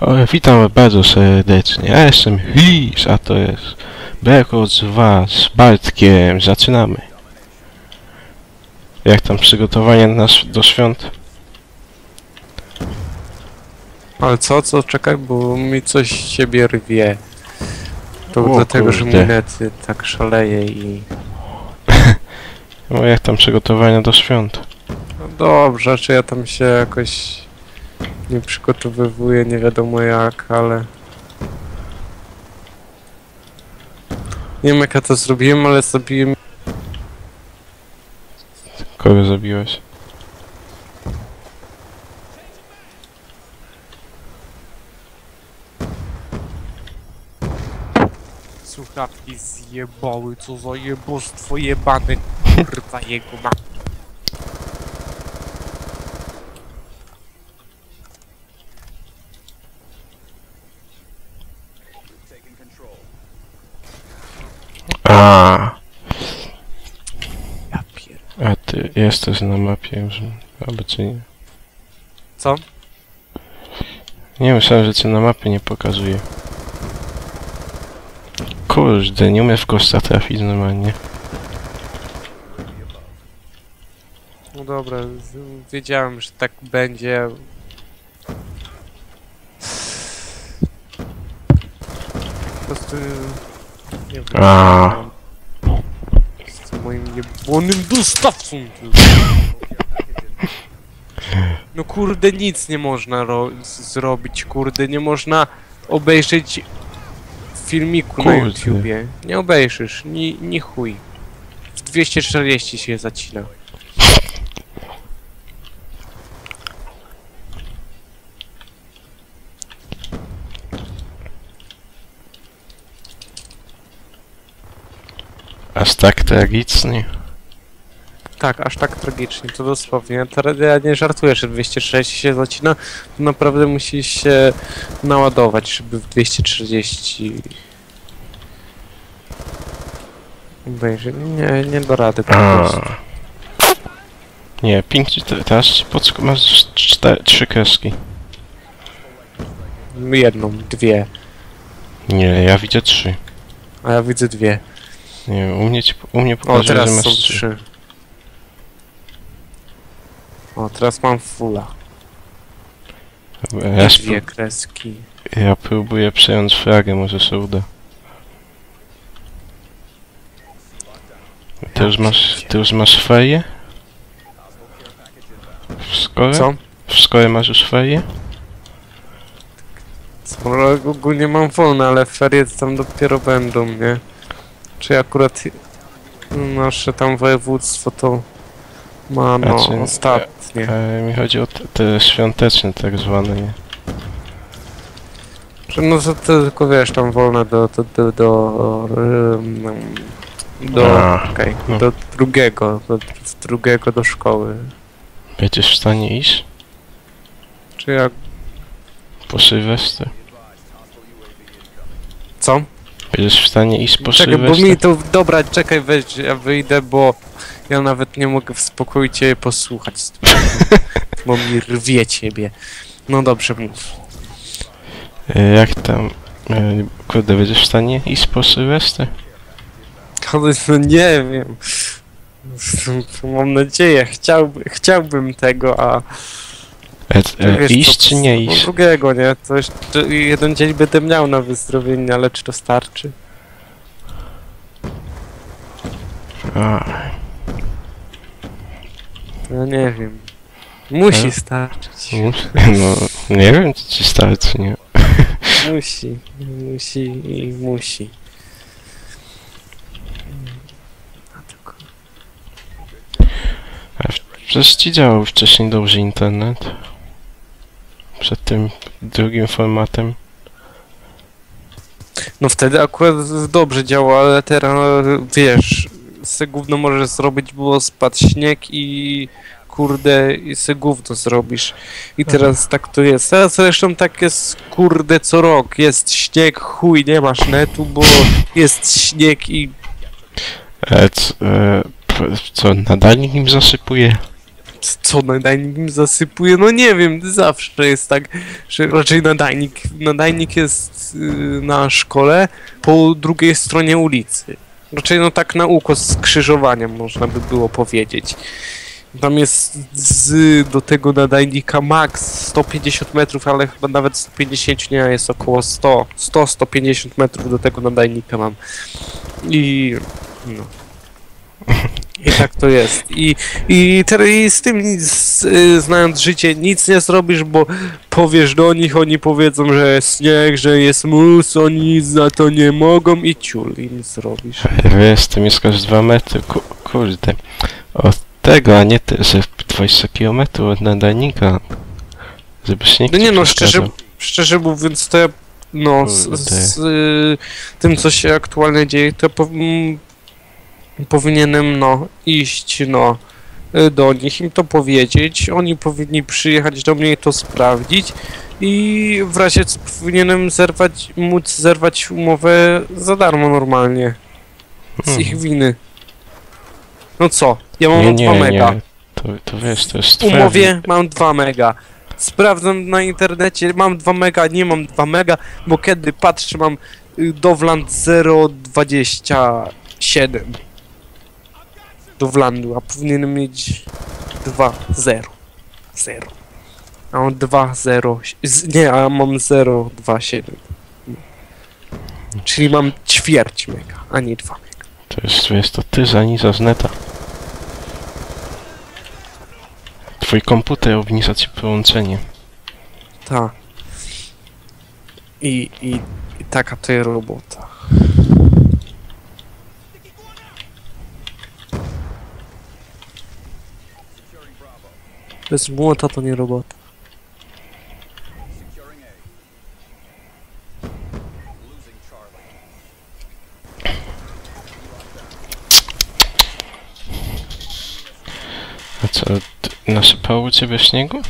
O, witam bardzo serdecznie. Ja jestem His, a to jest z Was, z Bartkiem. Zaczynamy. Jak tam przygotowania na, ś- do świąt? Ale co, co, czekaj, bo mi coś siebie rwie. To O dlatego, że kurde. net tak szaleje i... No, jak tam przygotowania do świąt? No dobrze, czy ja tam się jakoś nie przygotowywuję, nie wiadomo jak, ale... Nie wiem jak ja to zrobiłem, ale zrobiłem... Kogo zabiłeś? Słuchawki zjebały, co za jebostwo jebane, kurwa jego ma... A, Ja pier... a ty jesteś na mapie już, albo czy nie? Co? Nie myślałem, że cię na mapie nie pokazuje. Kurde, nie umiem w kosta trafić normalnie. No dobra, z- wiedziałem, że tak będzie. Po prostu nie wiem. A. Tym moim jebonym dostawcą. No kurde, nic nie można zrobić, kurde, nie można obejrzeć filmiku na Kurde. YouTubie. Nie obejrzysz, ni, ni chuj. W 240 się zacina. Aż tak tragicznie. Tak, aż tak tragicznie, to dosłownie. Teraz ja nie żartuję, że 240 się zacina, to naprawdę musi się naładować, żeby w 240 obejrzeć. Nie, nie do rady po prostu. Nie, ping ci te- teraz ci podsk- masz cztery, trzy kreski. Jedną, dwie, Nie, ja widzę trzy. a ja widzę dwie. Nie wiem, u mnie, ci, u mnie O, pokazuje, że teraz masz są trzy. trzy. O, teraz mam fulla. Ja, I spró- dwie kreski. ja próbuję przejąć flagę, może się uda. Ty już masz, ty już masz feję? W szkole? Co? W szkole masz już? Co, ale ogólnie mam wolne, ale ferie to tam dopiero będą, nie? Czy akurat nasze tam województwo to ma no Znaczy, ostatnie. E, mi chodzi o te, te świąteczne tak zwane, nie? Że no to, to tylko wiesz, tam wolne do do do do, ym, do, A, no. do drugiego, do dr- drugiego do szkoły. Będziesz w stanie iść Czy jak, po Sylwestrze? co? Będziesz w stanie iść po Czekaj, bo mi to, dobra, czekaj, weź, ja wyjdę, bo ja nawet nie mogę w spokoju cię posłuchać, bo mi rwie ciebie. No dobrze, mów. E, Jak tam... E, kurde, będziesz w stanie iść po Sylwestrze? Ale no nie wiem. Mam nadzieję, chciałby, chciałbym tego, a E, e, wiesz, iść co, czy nie iść? drugiego, nie? To jeszcze jeden dzień będę miał na wyzdrowienie, ale czy to starczy? A, No nie wiem. Musi E? starczyć. mus- no, nie wiem, czy ci starczy, nie? Musi. Musi i musi. A. Przecież ci działał wcześniej dobrze internet. Przed tym drugim formatem. No wtedy akurat dobrze działo, ale teraz wiesz, se gówno możesz zrobić, było spadł śnieg i kurde i se gówno zrobisz. I teraz tak to jest. Teraz zresztą tak jest kurde co rok. Jest śnieg, chuj, nie masz netu, bo jest śnieg i E, e, co, nadal nim zasypuje? Co nadajnik zasypuje? No nie wiem, zawsze jest tak, że raczej nadajnik, nadajnik jest yy, na szkole po drugiej stronie ulicy. Raczej no tak na uko skrzyżowania można by było powiedzieć. Tam jest z, do tego nadajnika max 150 metrów, ale chyba nawet 150 nie, jest około 100, 100-150 metrów do tego nadajnika mam. I no. I tak to jest. I, i, teraz i z tym, z, y, znając życie, nic nie zrobisz, bo powiesz do nich, oni powiedzą, że jest śnieg, że jest mus, oni za to nie mogą i ciul, i nic zrobisz. Wiesz, ty mieszkasz 2 metry, ku, kurde. Od tego, a nie ty, że 20 km od nadajnika. Żeby śnieg No ci nie no, szczerze, szczerze mówiąc, to ja, no, z, Kurde. z y, tym, co się aktualnie dzieje, to mm, powinienem, no, iść, no, y, do nich, im to powiedzieć, oni powinni przyjechać do mnie i to sprawdzić i w razie co powinienem zerwać, móc zerwać umowę za darmo normalnie, z Mhm. ich winy. No co, ja mam Nie, 2 nie, mega. nie. To, to wiesz, to jest W twoja umowie mam 2 mega. Sprawdzam na internecie, mam 2 mega, nie mam 2 mega, bo kiedy patrzę mam y, Dowland 0.27 Dowlandu, a powinienem mieć 2.0 0 A mam 2.0 z- nie, a mam 0.27 Czyli mam ćwierć mega, a nie 2 mega. To jest, wiesz, to ty zaniżasz neta. Twój komputer obniża ci połączenie. Tak. I, i, I taka to jest robota. Bez młota to nie robota. A co, nasypało u ciebie śniegu?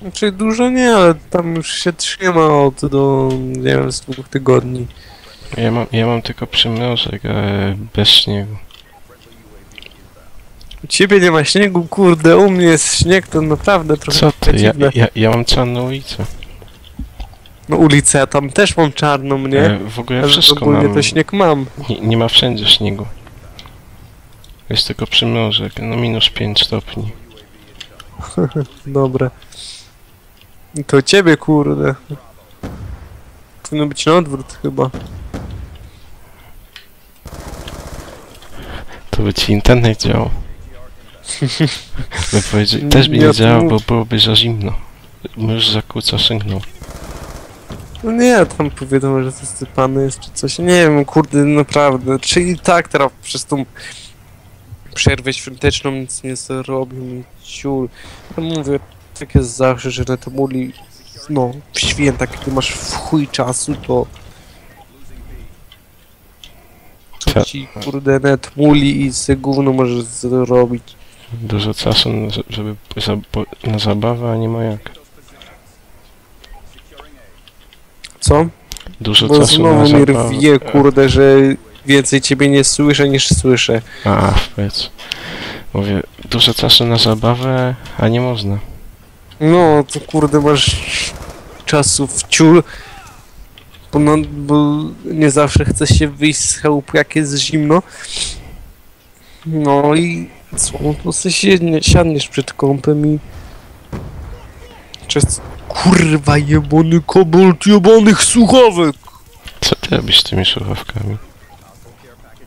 Znaczy dużo nie, ale tam już się trzyma od do, nie wiem, z dwóch tygodni. Ja mam, ja mam tylko przymrożek, ale bez śniegu. U ciebie nie ma śniegu, kurde, u mnie jest śnieg, to naprawdę trochę Co ty? Ja, ja, ja mam czarną ulicę. No ulicę, ja tam też mam czarną, nie? E, w ogóle Ale wszystko ogólnie mam. to śnieg mam. Nie, nie ma wszędzie śniegu. Jest tylko przymrożek, no minus 5 stopni. Dobra. To ciebie, kurde. Powinno być na odwrót chyba. To by ci internet działał. Powiedzieć, też by nie działał, bo byłoby za zimno. Już zakłóca sygnał. No nie, tam powiedzą, że zasypany jest czy coś. Nie wiem, kurde, naprawdę. Czyli tak teraz przez tą przerwę świąteczną nic nie zrobił mi ciul. Ja mówię, tak jest zawsze, że na to muli no, w święta, kiedy masz w chuj czasu, to to Ta- ci kurde net muli i se gówno możesz zrobić. Dużo czasu, na- żeby na zabawę, a nie ma jak. Co? Dużo Bo czasu na znowu mi zabawę. rwie, kurde, że więcej ciebie nie słyszę niż słyszę. A, powiedz. Mówię, dużo czasu na zabawę, a nie można. No, to kurde, masz czasu w ciul, bo, no, bo nie zawsze chce się wyjść z chałupu, jak jest zimno. No i co, no sobie siednie, siadniesz przed kąpem i... Czas... Kurwa, jebany kobolt jebanych słuchawek! Co ty robisz z tymi słuchawkami?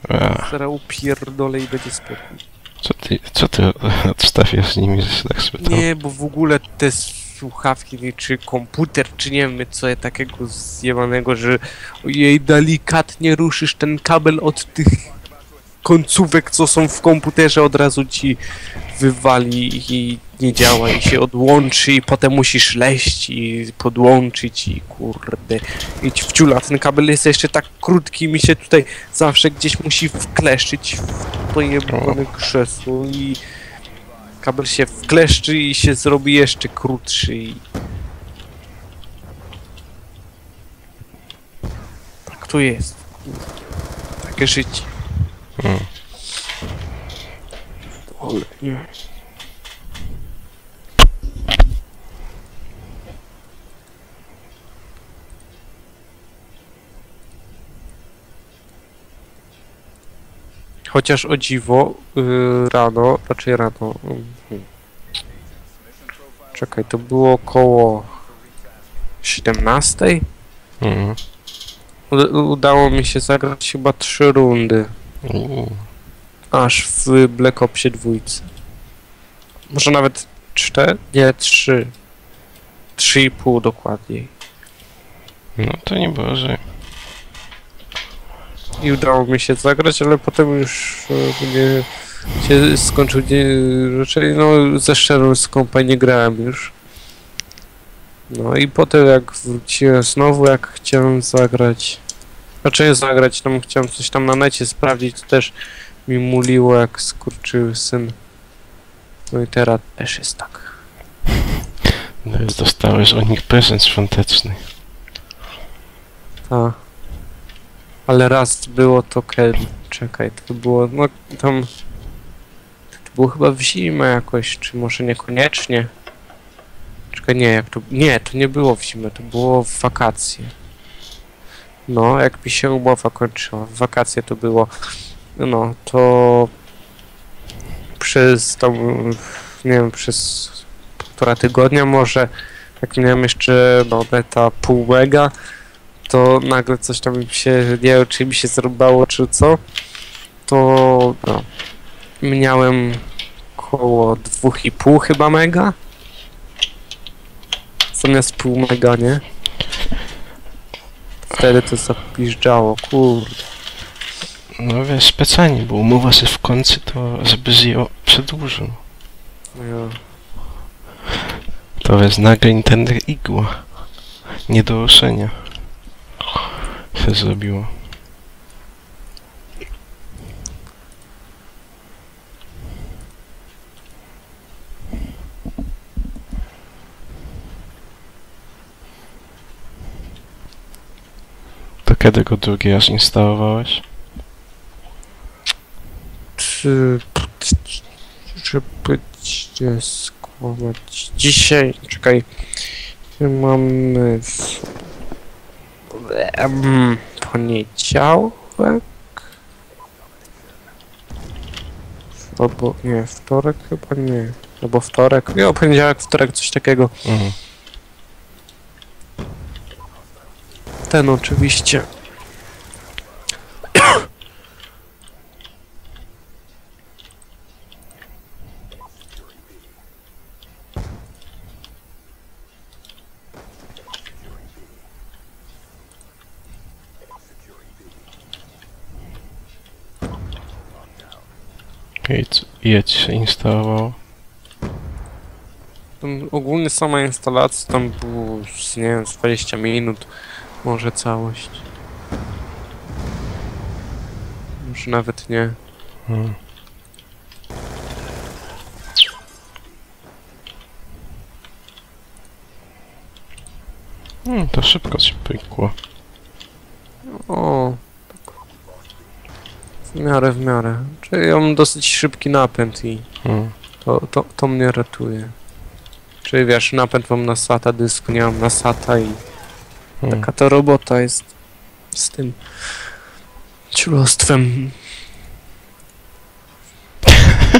A, Zaraz upierdolę i będzie spokój. co ty, co ty odstawiasz z nimi, że się tak spytam? Nie, bo w ogóle te słuchawki, czy komputer, czy nie wiem co je takiego zjebanego, że jej delikatnie ruszysz ten kabel od tych końcówek, co są w komputerze, od razu ci wywali i nie działa i się odłączy i potem musisz leść i podłączyć i kurde w ciula. Ten kabel jest jeszcze tak krótki mi się tutaj zawsze gdzieś musi wkleszczyć w to jebane krzesło i kabel się wkleszczy i się zrobi jeszcze krótszy i... Tak to jest. Takie życie. Chociaż o dziwo yy, rano, raczej rano. Mhm. Czekaj, to było około 17? Mhm. Udało mi się zagrać chyba trzy rundy. Uuu. Aż w Black Opsie dwójce. Może nawet cztery? Nie, trzy. Trzy i pół dokładniej. No to nie Boże. I udało mi się zagrać, ale potem już e, mnie się skończył dzień, raczej no ze szczerą skąpą nie grałem już. No i potem jak wróciłem znowu, jak chciałem zagrać, raczej zagrać, tam chciałem coś tam na necie sprawdzić, to też mi muliło jak skurczył syn. No i teraz też jest tak. No jest dostałeś od nich prezent świąteczny. Tak. Ale raz było to kiedy? Czekaj, to było, no tam... To było chyba w zimę jakoś, czy może niekoniecznie? Czekaj, nie, jak to... Nie, to nie było w zimę, to było w wakacje. No, jak mi się umowa kończyła, wakacje to było. No, to... Przez tam, nie wiem, przez półtora tygodnia może, jak miałem jeszcze, no, neta pół mega, to nagle coś tam się, nie wiem czy mi się zrubało czy co, to no, miałem około 2,5 chyba mega. Zamiast pół mega, nie? Wtedy to zapiżdżało, kurde. No wiesz, specjalnie, bo umowa się w końcu to, żeby ją przedłużył. No, To jest nagle Nintendo igła. Nie do ruszenia. Się zrobiło. Kiedy go drugi raz instalowałeś? czy... Żeby cię skłamać... Dzisiaj, czekaj... Mamy... Em, poniedziałek? Albo nie, wtorek chyba nie. Albo wtorek. Nie, poniedziałek, wtorek, coś takiego. Mhm. Ten oczywiście. Ile ci się instalowało? Tam ogólnie sama instalacja tam było, z, nie wiem, z 20 minut. Może całość. Może nawet nie. Hmm. Hmm, to szybko ci pykło. O. tak. W miarę, w miarę. Czyli ja mam dosyć szybki napęd i Hmm. to, to, to mnie ratuje. Czyli wiesz, napęd mam na SATA dysku, nie mam na SATA i Hmm. taka to robota jest z tym ciulostwem.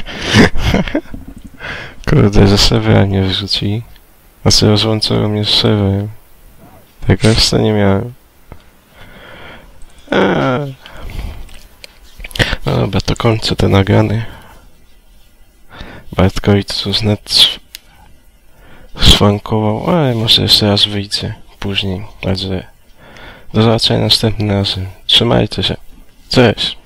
Kurde, że serwera nie wrzucili. A co rozłączyło mnie z serwerem. Tego jeszcze nie miałem. Eee. No dobra, to kończę te nagrany. Bartkowi tu znet szwankował, ale może jeszcze raz wyjdzie później. Także do zobaczenia następnym razem. Trzymajcie się. Cześć.